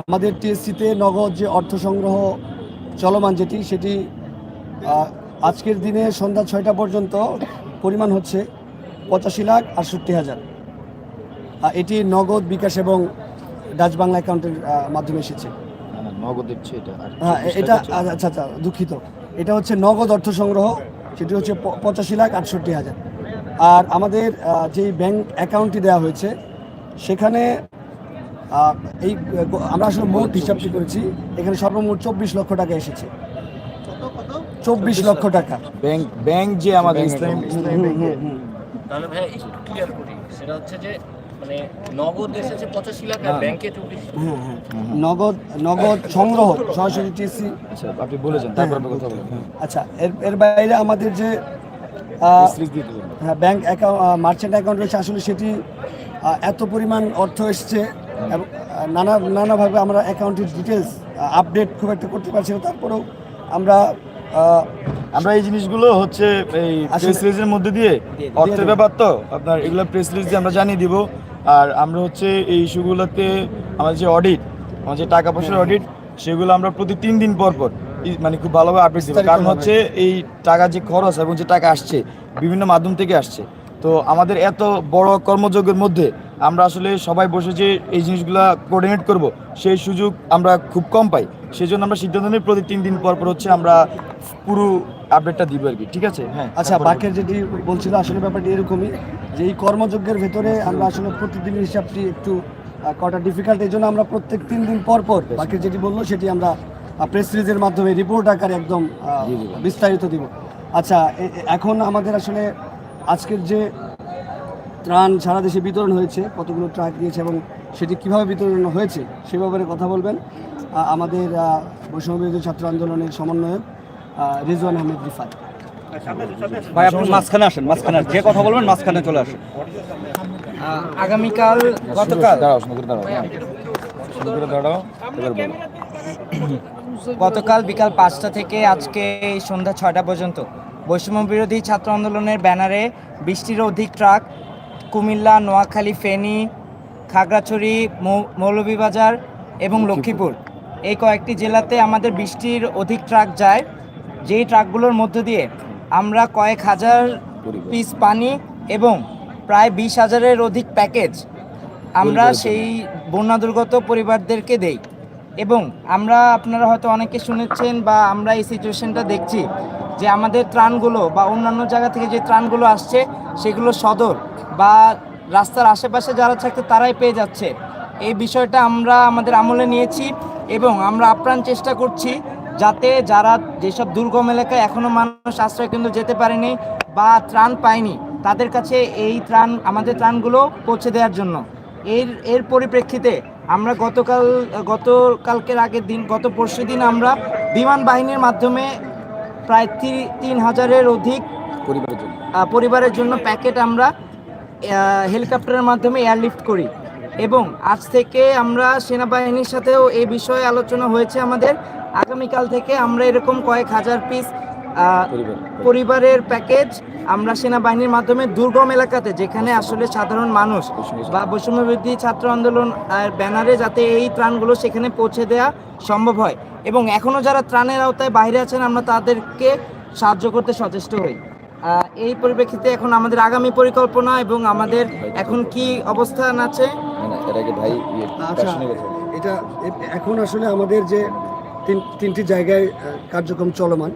আমাদের টিএসসিতে নগদ যে অর্থ সংগ্রহ চলমান যেটি সেটি আজকের দিনে সন্ধ্যা ছয়টা পর্যন্ত পরিমাণ হচ্ছে পঁচাশি লাখ আটষট্টি হাজার। এটি নগদ বিকাশ এবং ডাচ বাংলা অ্যাকাউন্টের মাধ্যমে এসেছে। নগদ এটা। হ্যাঁ এটা টাকা আচ্ছা আচ্ছা দুঃখিত। এটা হচ্ছে নগদ অর্থ সংগ্রহ সেটি হচ্ছে পঁচাশি লাখ আটষট্টি হাজার। আর আমাদের যেই ব্যাংক অ্যাকাউন্টটি দেওয়া হয়েছে সেখানে এই আমরা আসলে মোট হিসাবটি করেছি এখানে সর্বমোট চব্বিশ লক্ষ টাকা এসেছে। চব্বিশ লক্ষ টাকা। ব্যাংক ব্যাংক যে আমাদের ইসলামী account। ইসলামী হুম, ব্যাংকে হুম, হুম। তাহলে ভাই একটু ক্লিয়ার করি সেটা হচ্ছে যে মানে নগদ এসেছে পঁচাশি লাখ আর। ব্যাংকে চব্বিশ নগদ নগদ সংগ্রহ সরাসরি আচ্ছা আপনি বলেছেন তারপর আমরা কথা বলব। আচ্ছা এর এর বাইরে আমাদের যে হ্যাঁ ব্যাংক অ্যাকাউন্ট মার্চেন্ট অ্যাকাউন্ট রয়েছে আসলে সেটি এত পরিমাণ অর্থ এসছে এবং নানা নানাভাবে আমরা অ্যাকাউন্টের ডিটেলস আপডেট খুব একটা করতে পারছি না তারপরেও আমরা আমরা এই জিনিসগুলো হচ্ছে এই প্রেস রিলিজের মধ্যে দিয়ে অর্থের ব্যাপার তো আপনার এগুলো প্রেস রিলিজ দিয়ে আমরা জানিয়ে দিব। আর আমরা হচ্ছে এই ইস্যুগুলোতে আমাদের যে অডিট আমাদের যে টাকা পয়সার অডিট সেগুলো আমরা প্রতি তিন দিন পর পর মানে খুব ভালোভাবে আপডেট দিব। কারণ হচ্ছে এই টাকা যে খরচ এবং যে টাকা আসছে বিভিন্ন মাধ্যম থেকে আসছে। তো আমাদের এত বড় কর্মযোগের মধ্যে আমরা আসলে সবাই বসে যে এই জিনিসগুলো কোঅর্ডিনেট করব সেই সুযোগ আমরা খুব কম পাই। সেই জন্য আমরা সিদ্ধান্ত নিই প্রতি তিন দিন পর পর হচ্ছে আমরা পুরো আপডেটটা দিব আর কি ঠিক আছে? হ্যাঁ আচ্ছা বাকের যেটি বলছিল আসলে ব্যাপারটি এরকমই যে এই কর্মযজ্ঞের ভেতরে আমরা আসলে প্রতিদিনের হিসাবটি একটু কটা ডিফিকাল্ট এই জন্য আমরা প্রত্যেক তিন দিন পর পর বাকের যেটি বলল সেটি আমরা প্রেস সিরিজের মাধ্যমে রিপোর্ট আকারে একদম। বিস্তারিত দিব। আচ্ছা এখন আমাদের আসলে আজকের যে ত্রাণ সারা দেশে বিতরণ হয়েছে কতগুলো ট্রাক দিয়েছে এবং সেটি কীভাবে বিতরণ হয়েছে সে ব্যাপারে কথা বলবেন। আমাদের আহ, বৈষম্য বিরোধী ছাত্র আন্দোলনের সমন্বয়ক রিজওয়ান আহমেদ রিফাত। ভাই আপনি মাঝখানে আসেন মাঝখানে যে কথা বলবেন মাঝখানে চলে আসেন। আগামীকাল গতকাল গতকাল বিকাল পাঁচটা থেকে আজকে সন্ধ্যা ছয়টা পর্যন্ত বৈষম্য বিরোধী ছাত্র আন্দোলনের ব্যানারে বৃষ্টির অধিক ট্রাক কুমিল্লা নোয়াখালী ফেনী খাগড়াছড়ি মৌ- মৌলভীবাজার এবং লক্ষ্মীপুর। এই কয়েকটি জেলাতে আমাদের বৃষ্টির অধিক ট্রাক যায়। যেই ট্রাকগুলোর মধ্য দিয়ে আমরা কয়েক হাজার পিস পানি এবং প্রায় বিশ হাজারের অধিক প্যাকেজ আমরা সেই বন্যা দুর্গত পরিবারদেরকে দেই। এবং আমরা আপনারা হয়তো অনেকে শুনেছেন বা আমরা এই সিচুয়েশনটা দেখছি যে আমাদের ত্রাণগুলো বা অন্যান্য জায়গা থেকে যে ত্রাণগুলো আসছে সেগুলো সদর। বা রাস্তার আশেপাশে যারা থাকছে তারাই পেয়ে যাচ্ছে। এই বিষয়টা আমরা আমাদের আমলে নিয়েছি এবং আমরা আপ্রাণ চেষ্টা করছি যাতে যারা যেসব দুর্গম এলাকায় এখনও মানুষ আশ্রয় কেন্দ্র যেতে পারেনি বা ত্রাণ পায়নি তাদের কাছে এই ত্রাণ আমাদের ত্রাণগুলো পৌঁছে দেওয়ার জন্য। এর এর পরিপ্রেক্ষিতে আমরা গতকাল গতকালকের আগের দিন গত পরশু দিন আমরা বিমান বাহিনীর মাধ্যমে প্রায় তিন হাজারের অধিক পরিবারের জন্য। পরিবারের জন্য প্যাকেট আমরা হেলিকপ্টারের মাধ্যমে এয়ারলিফট করি। এবং আজ থেকে আমরা সেনাবাহিনীর সাথেও এই বিষয়ে আলোচনা হয়েছে আমাদের। আগামীকাল থেকে আমরা এরকম কয়েক হাজার পিস পরিবারের প্যাকেজ আমরা সেনাবাহিনীর মাধ্যমে দুর্গম এলাকাতে যেখানে আসলে সাধারণ মানুষ বা বৈষম্য বিরোধী ছাত্র আন্দোলন আর ব্যানারে যাতে এই ত্রাণগুলো সেখানে পৌঁছে দেওয়া সম্ভব হয়। এবং এখনও যারা ত্রাণের আওতায় বাইরে আছেন আমরা তাদেরকে সাহায্য করতে সচেষ্ট হই। এই পরিপ্রেক্ষিতে এখন আমাদের আগামী পরিকল্পনা এবং আমাদের এখন কি অবস্থান আছে? ইয়ে আচ্ছা। এ। এটা এখন আসলে আমাদের যে তিন তিনটি জায়গায় কার্যক্রম চলমান।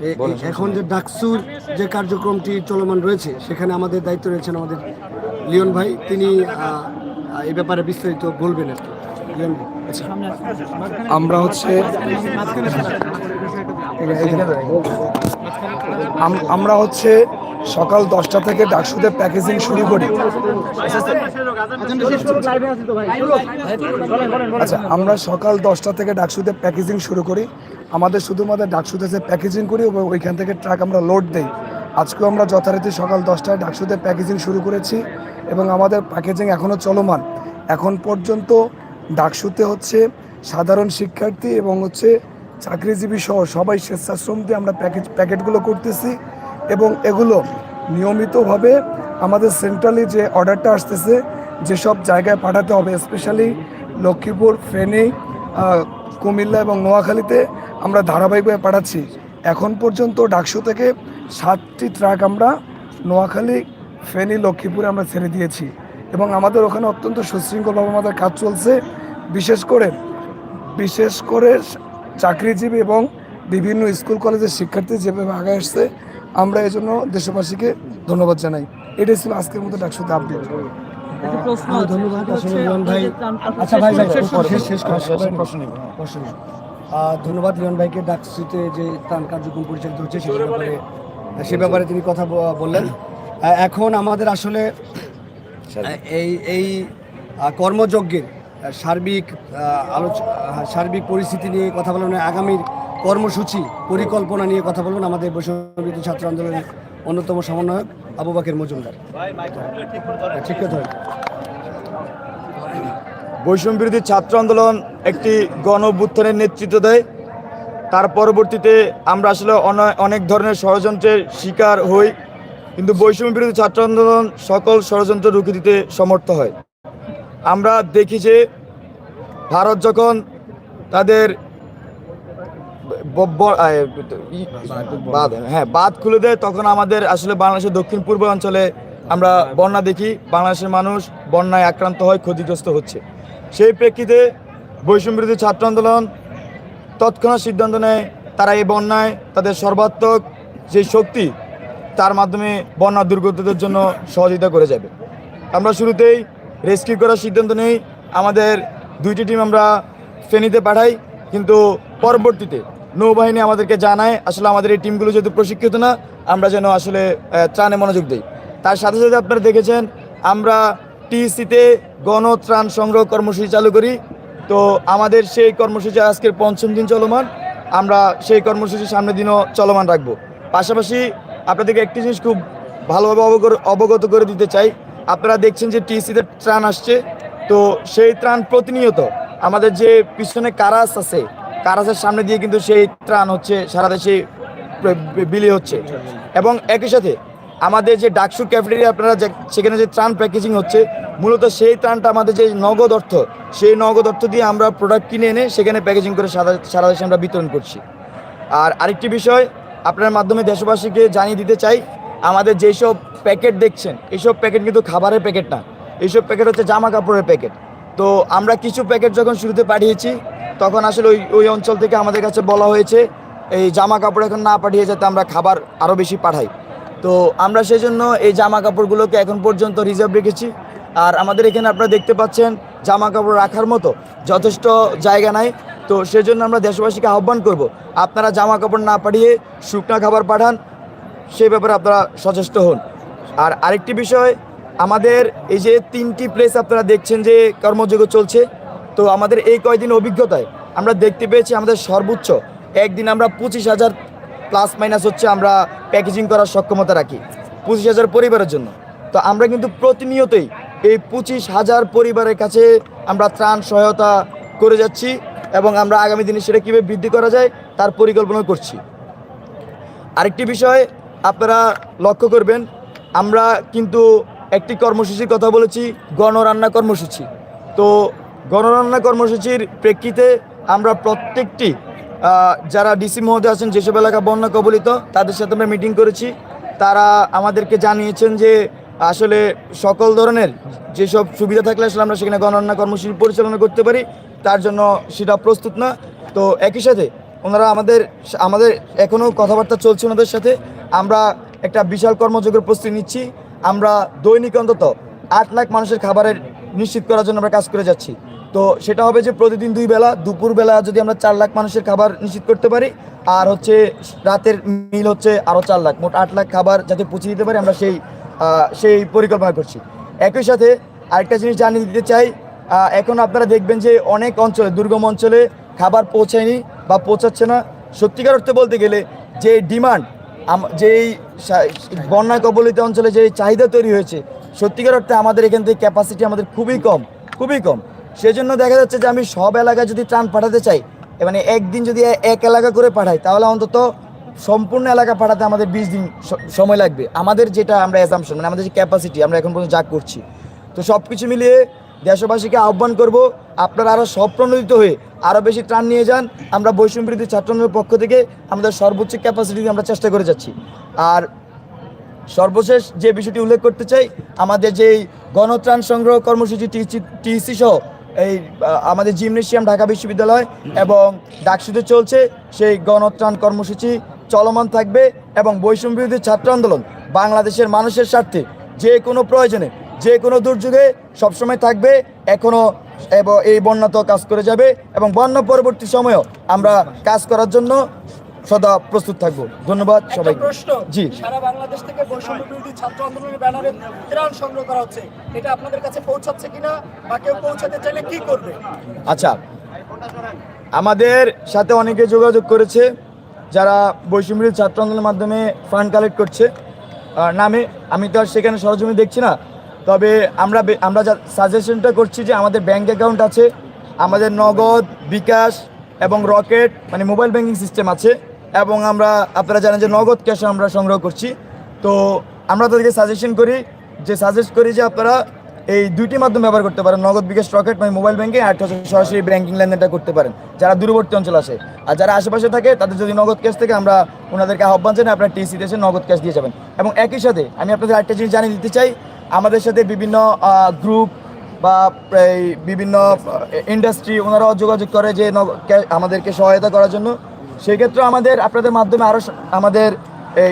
এ- এখন যে ডাকসুর যে কার্যক্রমটি চলমান রয়েছে সেখানে আমাদের দায়িত্ব রয়েছেন আমাদের লিওন ভাই। তিনি আহ, আহ, ব্যাপারে বিস্তারিত বলবেন আর লিওন ভাই আমরা হচ্ছে আমরা হচ্ছে সকাল দশটা থেকে ডাকসুতে প্যাকেজিং শুরু করি। আচ্ছা আমরা সকাল দশটা থেকে ডাকসুতে প্যাকেজিং শুরু করি। আমাদের শুধুমাত্র ডাকসুতে যে প্যাকেজিং করি ওইখান থেকে ট্রাক আমরা লোড দেই। আজকেও আমরা যথারীতি সকাল দশটায় ডাকসুতে প্যাকেজিং শুরু করেছি এবং আমাদের প্যাকেজিং এখনও চলমান। এখন পর্যন্ত ডাকসুতে হচ্ছে সাধারণ শিক্ষার্থী এবং হচ্ছে চাকরিজীবী সহ সবাই স্বেচ্ছাশ্রম দিয়ে আমরা প্যাকেজ প্যাকেটগুলো করতেছি এবং এগুলো নিয়মিতভাবে আমাদের সেন্ট্রালি যে অর্ডারটা আসতেছে, যেসব জায়গায় পাঠাতে হবে স্পেশালি লক্ষ্মীপুর, ফেনী কুমিল্লা এবং নোয়াখালীতে আমরা ধারাবাহিকভাবে পাঠাচ্ছি। এখন পর্যন্ত ডাকসু থেকে সাতটি ট্রাক আমরা নোয়াখালী, ফেনী, লক্ষ্মীপুরে আমরা ছেড়ে দিয়েছি এবং আমাদের ওখানে অত্যন্ত সুশৃঙ্খলভাবে আমাদের কাজ চলছে। বিশেষ করে বিশেষ করে চাকরিজীবী এবং বিভিন্ন স্কুল কলেজের শিক্ষার্থী যেভাবে আগে আসছে আমরা এই জন্য দেশবাসীকে ধন্যবাদ জানাই। এটাই ছিল আজকের মতো ডাকসুতে আপডেট হ্যাঁ, ধন্যবাদ রিয়ন ভাই আচ্ছা ভাই প্রশ্ন প্রশ্ন নেই। ধন্যবাদ ভাইকে ডাকসিতে যে ত্রাণ কার্যক্রম পরিচালিত হচ্ছে সে ব্যাপারে সে ব্যাপারে তিনি কথা বললেন। এখন আমাদের আসলে এই এই কর্মযজ্ঞের সার্বিক আলোচ সার্বিক পরিস্থিতি নিয়ে কথা বলবেন আগামীর কর্মসূচি পরিকল্পনা নিয়ে কথা বলবেন আমাদের বৈষম্যবিরোধী ছাত্র আন্দোলনের অন্যতম সমন্বয়ক আবু বাকের মজুমদার। ঠিক কথা। বৈষম্য বিরোধী ছাত্র আন্দোলন একটি গণ অভ্যুত্থানের নেতৃত্ব দেয়। তার পরবর্তীতে আমরা আসলে অনে- অনেক ধরনের ষড়যন্ত্রের শিকার হই। কিন্তু বৈষম্য বিরোধী ছাত্র আন্দোলন সকল ষড়যন্ত্র রুখে দিতে সমর্থ হয়। আমরা দেখি যে ভারত যখন তাদের হ্যাঁ বাঁধ খুলে দেয়, তখন আমাদের আসলে বাংলাদেশের দক্ষিণ পূর্ব অঞ্চলে আমরা বন্যা দেখি। বাংলাদেশের মানুষ বন্যায় আক্রান্ত হয়, ক্ষতিগ্রস্ত হচ্ছে। সেই প্রেক্ষিতে বৈষম্য বিরোধী ছাত্র আন্দোলন তৎক্ষণাৎ সিদ্ধান্ত নেয়, তারা এই বন্যায় তাদের সর্বাত্মক যে শক্তি, তার মাধ্যমে বন্যা দুর্গতদের জন্য সহযোগিতা করে যাবে। আমরা শুরুতেই রেস্কিউ করার সিদ্ধান্ত নেই। আমাদের দুইটি টিম আমরা ফেনীতে পাঠাই, কিন্তু পরবর্তীতে নৌবাহিনী আমাদেরকে জানায়, আসলে আমাদের এই টিমগুলো যেহেতু প্রশিক্ষিত না, আমরা যেন আসলে ত্রাণে মনোযোগ দিই। তার সাথে সাথে আপনারা দেখেছেন, আমরা টিসিতে গণত্রাণ সংগ্রহ কর্মসূচি চালু করি। তো আমাদের সেই কর্মসূচি আজকের পঞ্চম দিন চলমান, আমরা সেই কর্মসূচি সামনের দিনও চলমান রাখব। পাশাপাশি আপনাদেরকে একটি জিনিস খুব ভালোভাবে অবগত করে দিতে চাই আপনারা দেখছেন যে টিসিতে ত্রাণ আসছে। তো সেই ত্রাণ প্রতিনিয়ত আমাদের যে পিছনে কারাস আছে, কারাসের সামনে দিয়ে কিন্তু সেই ত্রাণ হচ্ছে, সারা দেশে বিলি হচ্ছে। এবং একই সাথে আমাদের যে ডাকসু ক্যাফেটেরিয়া, আপনারা সেখানে যে ত্রাণ প্যাকেজিং হচ্ছে, মূলত সেই ত্রাণটা আমাদের যে নগদ অর্থ, সেই নগদ অর্থ দিয়ে আমরা প্রোডাক্ট কিনে এনে সেখানে প্যাকেজিং করে সারা সারা দেশে আমরা বিতরণ করছি। আর আরেকটি বিষয় আপনার মাধ্যমে দেশবাসীকে জানিয়ে দিতে চাই আমাদের যেসব প্যাকেট দেখছেন এইসব প্যাকেট কিন্তু খাবারের প্যাকেট না। এইসব প্যাকেট হচ্ছে জামা কাপড়ের প্যাকেট। তো আমরা কিছু প্যাকেট যখন শুরুতে পাঠিয়েছি, তখন আসলে ওই ওই অঞ্চল থেকে আমাদের কাছে বলা হয়েছে, এই জামা কাপড় এখন না পাঠিয়ে যাতে আমরা খাবার আরও বেশি পাঠাই। তো আমরা সেই জন্য এই জামা কাপড়গুলোকে এখন পর্যন্ত রিজার্ভ রেখেছি। আর আমাদের এখানে আপনারা দেখতে পাচ্ছেন জামা কাপড় রাখার মতো যথেষ্ট জায়গা নাই। তো সেজন্য আমরা দেশবাসীকে আহ্বান করব, আপনারা জামা কাপড় না পাঠিয়ে শুকনা খাবার পাঠান সেই ব্যাপারে আপনারা সচেষ্ট হন। আর আরেকটি বিষয়, আমাদের এই যে তিনটি প্লেস আপনারা দেখছেন যে কর্মযোগ্য চলছে, তো আমাদের এই কয়দিন অভিজ্ঞতায় আমরা দেখতে পেয়েছি আমাদের সর্বোচ্চ, একদিন আমরা পঁচিশ হাজার প্লাস মাইনাস হচ্ছে আমরা প্যাকেজিং করার সক্ষমতা রাখি, পঁচিশ হাজার পরিবারের জন্য। তো আমরা কিন্তু প্রতিনিয়তই এই পঁচিশ হাজার পরিবারের কাছে আমরা ত্রাণ সহায়তা করে যাচ্ছি এবং আমরা আগামী দিনে সেটা কীভাবে বৃদ্ধি করা যায় তার পরিকল্পনা করছি। আরেকটি বিষয় আপনারা লক্ষ্য করবেন, আমরা কিন্তু একটি কর্মসূচির কথা বলেছি, গণরান্না কর্মসূচি। তো গণরান্না কর্মসূচির প্রেক্ষিতে আমরা প্রত্যেকটি যারা ডিসি মহোদয় আছেন, যেসব এলাকা বন্যা কবলিত, তাদের সাথে আমরা মিটিং করেছি। তারা আমাদেরকে জানিয়েছেন যে, আসলে সকল ধরনের যেসব সুবিধা থাকলে আসলে আমরা সেখানে গণরান্না কর্মসূচি পরিচালনা করতে পারি, তার জন্য সেটা প্রস্তুত না। তো একই সাথে ওনারা আমাদের আমাদের এখনও কথাবার্তা চলছে ওনাদের সাথে। আমরা একটা বিশাল কর্মযোগের প্রস্তুতি নিচ্ছি। আমরা দৈনিক অন্তত আট লাখ মানুষের খাবারের নিশ্চিত করার জন্য আমরা কাজ করে যাচ্ছি। তো সেটা হবে যে প্রতিদিন দুই বেলা দুপুর বেলা যদি আমরা চার লাখ মানুষের খাবার নিশ্চিত করতে পারি, আর হচ্ছে রাতের মিল হচ্ছে আরও চার লাখ, মোট আট লাখ খাবার যাতে পৌঁছে দিতে পারি, আমরা সেই সেই পরিকল্পনা করছি। একই সাথে আরেকটা জিনিস জানিয়ে দিতে চাই এখন আপনারা দেখবেন যে অনেক অঞ্চলে, দুর্গম অঞ্চলে খাবার পৌঁছায়নি বা পৌঁছাচ্ছে না। সত্যিকার অর্থে বলতে গেলে যে ডিমান্ড যেই সা- বন্যা কবলিত অঞ্চলে যে চাহিদা তৈরি হয়েছে, সত্যিকার অর্থে আমাদের এখান থেকে ক্যাপাসিটি আমাদের খুবই কম খুবই কম। সেজন্য দেখা যাচ্ছে যে আমি সব এলাকায় যদি ত্রাণ পাঠাতে চাই মানে একদিন যদি এক এলাকা করে পাঠাই, তাহলে অন্তত সম্পূর্ণ এলাকা পাঠাতে আমাদের বিশ দিন সময় লাগবে। আমাদের যেটা আমরা অ্যাজামশন মানে আমাদের যে ক্যাপাসিটি আমরা এখন পর্যন্ত যা করছি। তো সব কিছু মিলিয়ে দেশবাসীকে আহ্বান করব, আপনারা আরও স্বপ্রণোদিত হয়ে আরও বেশি ত্রাণ নিয়ে যান। আমরা বৈষম্য বিরোধী ছাত্র পক্ষ থেকে আমাদের সর্বোচ্চ ক্যাপাসিটি আমরা চেষ্টা করে যাচ্ছি। আর সর্বশেষ যে বিষয়টি উল্লেখ করতে চাই, আমাদের যেই গণত্রাণ সংগ্রহ কর্মসূচি টিসি সহ এই আমাদের জিমনেশিয়াম ঢাকা বিশ্ববিদ্যালয় এবং ডাকসুতে চলছে সেই গণত্রাণ কর্মসূচি চলমান থাকবে এবং বৈষম্য বিরোধী ছাত্র আন্দোলন বাংলাদেশের মানুষের স্বার্থে যে কোনো প্রয়োজনে, যে কোনো দুর্যোগে সবসময় থাকবে। এখনও এবং এই বন্যা তো কাজ করে যাবে এবং বন্যা পরবর্তী সময়েও আমরা কাজ করার জন্য সদা প্রস্তুত থাকব। ধন্যবাদ সবাই প্রশ্ন জি। সারা বাংলাদেশ থেকে বৈষম্য বিরোধী ছাত্র আন্দোলনের ব্যানারে ত্রাণ সংগ্রহ করা হচ্ছে। এটা আপনাদের কাছে পৌঁছাচ্ছে কিনা বা কেউ পৌঁছাতে চাইলে কি করবে? আচ্ছা আমাদের সাথে অনেকে যোগাযোগ করেছে যারা বৈষম্য ছাত্র আন্দোলনের মাধ্যমে ফান্ড কালেক্ট করছে। নামে আমি তো আর সেখানে সরজমি দেখছি না। তবে আমরা আমরা যা সাজেশনটা করছি যে আমাদের ব্যাংক অ্যাকাউন্ট আছে, আমাদের নগদ, বিকাশ এবং রকেট মানে মোবাইল ব্যাংকিং সিস্টেম আছে এবং আমরা, আপনারা জানেন যে নগদ ক্যাশ আমরা সংগ্রহ করছি। তো আমরা তাদেরকে সাজেশন করি যে সাজেস্ট করি যে আপনারা এই দুইটি মাধ্যম ব্যবহার করতে পারেন, নগদ, বিকাশ, রকেট মানে মোবাইল ব্যাংকিং আর সরাসরি ব্যাংকিং লেনদেনটা করতে পারেন, যারা দূরবর্তী অঞ্চল আসে। আর যারা আশেপাশে থাকে, তাদের যদি নগদ ক্যাশ থেকে আমরা ওনাদেরকে আহ্বান জানাই, আপনারা টিসি দেশে নগদ ক্যাশ দিয়ে যাবেন। এবং একই সাথে আমি আপনাদের আরেকটা জিনিস জানিয়ে দিতে চাই আমাদের সাথে বিভিন্ন গ্রুপ বা বিভিন্ন ইন্ডাস্ট্রি ওনারাও যোগাযোগ করে যে আমাদেরকে সহায়তা করার জন্য। সেক্ষেত্রে আমাদের, আপনাদের মাধ্যমে আরও আমাদের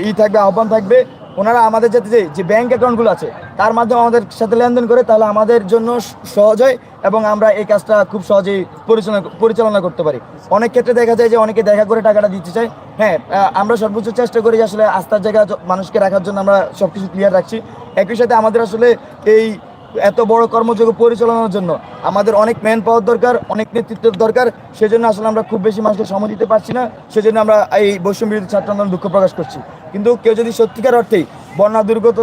ই থাকবে, আহ্বান থাকবে। ওনারা আমাদের যাতে যে ব্যাংক অ্যাকাউন্টগুলো আছে, তার মাধ্যমে আমাদের সাথে লেনদেন করে তাহলে আমাদের জন্য সহজ হয় এবং আমরা এই কাজটা খুব সহজেই পরিচালনা পরিচালনা করতে পারি। অনেক ক্ষেত্রে দেখা যায় যে অনেকে দেখা করে টাকাটা দিতে চায়। হ্যাঁ আমরা সর্বোচ্চ চেষ্টা করি আসলে আস্থার জায়গা মানুষকে রাখার জন্য আমরা সব কিছু ক্লিয়ার রাখছি। একই সাথে আমাদের আসলে এই এত বড় কর্মযোগ্য পরিচালনার জন্য। আমাদের অনেক ম্যান পাওয়ার দরকার, অনেক নেতৃত্বের দরকার। সেজন্য আসলে আমরা খুব বেশি মানুষকে সময় দিতে পারছি না। সেজন্য আমরা এই বৈষম্য বিরোধী ছাত্র আন্দোলন দুঃখ প্রকাশ করছি। কিন্তু কেউ যদি সত্যিকার অর্থেই বন্যা দুর্গত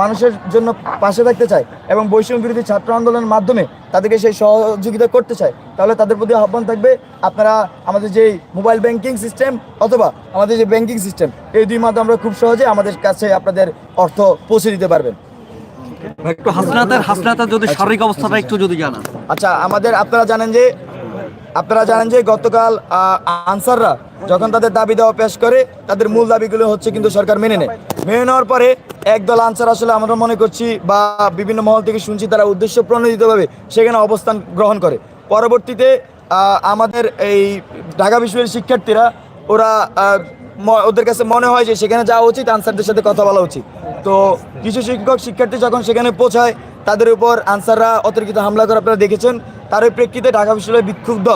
মানুষের জন্য পাশে থাকতে চায় এবং বৈষম্য বিরোধী ছাত্র আন্দোলনের মাধ্যমে তাদেরকে সেই সহযোগিতা করতে চায়, তাহলে তাদের প্রতি আহ্বান থাকবে, আপনারা আমাদের যে মোবাইল ব্যাংকিং সিস্টেম অথবা আমাদের যে ব্যাংকিং সিস্টেম এই দুই মাধ্যমে আমরা খুব সহজে আমাদের কাছে আপনাদের অর্থ পৌঁছে দিতে পারবেন। একটু হাসনাতের হাসনাতের যদি শারীরিক অবস্থাটা একটু যদি জানান। আচ্ছা আমাদের আপনারা জানেন যে আপনারা জানেন যে গতকাল আনসাররা যখন তাদের দাবি দেওয়া পেশ করে তাদের মূল দাবিগুলো হচ্ছে কিন্তু সরকার মেনে নেয়। মেনে নেওয়ার পরে একদল আনসার আসলে আমরা মনে করছি বা বিভিন্ন মহল থেকে শুনছি তারা উদ্দেশ্য প্রণোদিতভাবে সেখানে অবস্থান গ্রহণ করে। পরবর্তীতে আমাদের এই ঢাকা বিশ্ববিদ্যালয়ের শিক্ষার্থীরা ওরা ওদের কাছে মনে হয় যে সেখানে যাওয়া উচিত, আনসারদের সাথে কথা বলা উচিত। তো কিছু শিক্ষক, শিক্ষার্থী যখন সেখানে পৌঁছায়, তাদের উপর আনসাররা অতিরিক্ত হামলা করে আপনারা দেখেছেন। তার প্রেক্ষিতে ঢাকা বিশ্ববিদ্যালয়ের বিক্ষুব্ধ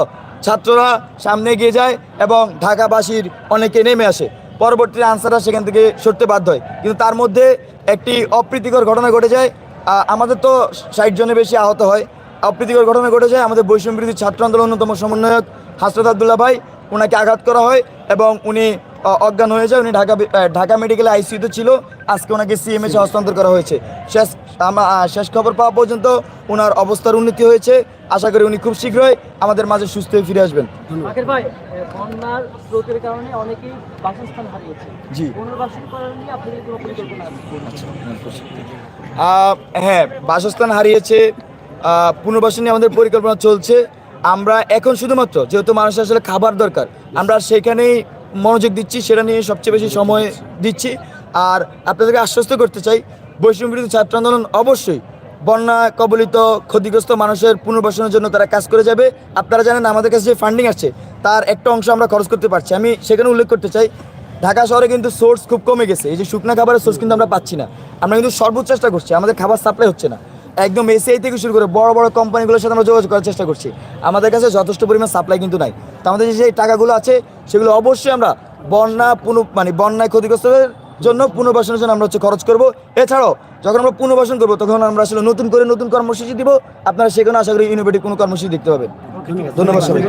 ছাত্ররা সামনে এগিয়ে যায় এবং ঢাকাবাসীর অনেকে নেমে আসে। পরবর্তীতে আনসাররা সেখান থেকে সরতে বাধ্য হয়। কিন্তু তার মধ্যে একটি অপ্রীতিকর ঘটনা ঘটে যায়। আমাদের তো ষাট জনের বেশি আহত হয়। অপ্রীতিকর ঘটনা ঘটে যায়। আমাদের বৈষম্য বিরোধী ছাত্র আন্দোলন অন্যতম সমন্বয়ক হাসরত আবদুল্লাহ ভাই ওনাকে আঘাত করা হয় এবং উনি অজ্ঞান হয়ে যায়। উনি ঢাকা ঢাকা মেডিকেলে আইসিইউতে ছিল। আজকে ওনাকে সিএমএসে হস্তান্তর করা হয়েছে। শেষ আমা- আহ, শেষ খবর পাওয়া পর্যন্ত ওনার অবস্থার উন্নতি হয়েছে। আশা করি উনি খুব শীঘ্রই আমাদের মাঝে সুস্থ হয়ে ফিরে আসবেন। ভাই বন্যার স্রোতের কারণে অনেকেই বাসস্থান হারিয়েছে। জি। পুনর্বাসন করার নিয়ে আপনাদের কোনো পরিকল্পনা আছে? হ্যাঁ বাসস্থান হারিয়েছে। পুনর্বাসন নিয়ে আমাদের পরিকল্পনা চলছে। আমরা এখন শুধুমাত্র যেহেতু মানুষের আসলে খাবার দরকার আমরা সেখানেই মনোযোগ দিচ্ছি, সেটা নিয়ে সবচেয়ে বেশি সময় দিচ্ছি। আর আপনাদেরকে আশ্বস্ত করতে চাই, বৈষম্য বিরোধী ছাত্র আন্দোলন অবশ্যই বন্যা কবলিত ক্ষতিগ্রস্ত মানুষের পুনর্বাসনের জন্য তারা কাজ করে যাবে। আপনারা জানেন আমাদের কাছে যে ফান্ডিং আসছে, তার একটা অংশ আমরা খরচ করতে পারছি। আমি সেখানে উল্লেখ করতে চাই, ঢাকা শহরে কিন্তু সোর্স খুব কমে গেছে। এই যে শুকনা খাবারের সোর্স কিন্তু আমরা পাচ্ছি না। আমরা কিন্তু সর্বোচ্চ চেষ্টা করছি, আমাদের খাবার সাপ্লাই হচ্ছে না। একদম এসিআই থেকে শুরু করে বড় বড় কোম্পানিগুলোর সাথে আমরা যোগাযোগ করার চেষ্টা করছি। আমাদের কাছে যথেষ্ট পরিমাণ সাপ্লাই কিন্তু নাই। তো আমাদের যে টাকাগুলো আছে সেগুলো অবশ্যই আমরা বন্যা পুনঃ মানে বন্যায় ক্ষতিগ্রস্তদের জন্য পুনর্বাসনের জন্য আমরা হচ্ছে খরচ করব। এছাড়াও যখন আমরা পুনর্বাসন করব তখন আমরা আসলে নতুন করে নতুন কর্মসূচি দিব। আপনারা সেখানে আশা করি ইনোভেটিভ কোনো কর্মসূচি দেখতে পাবেন। ধন্যবাদ সবাই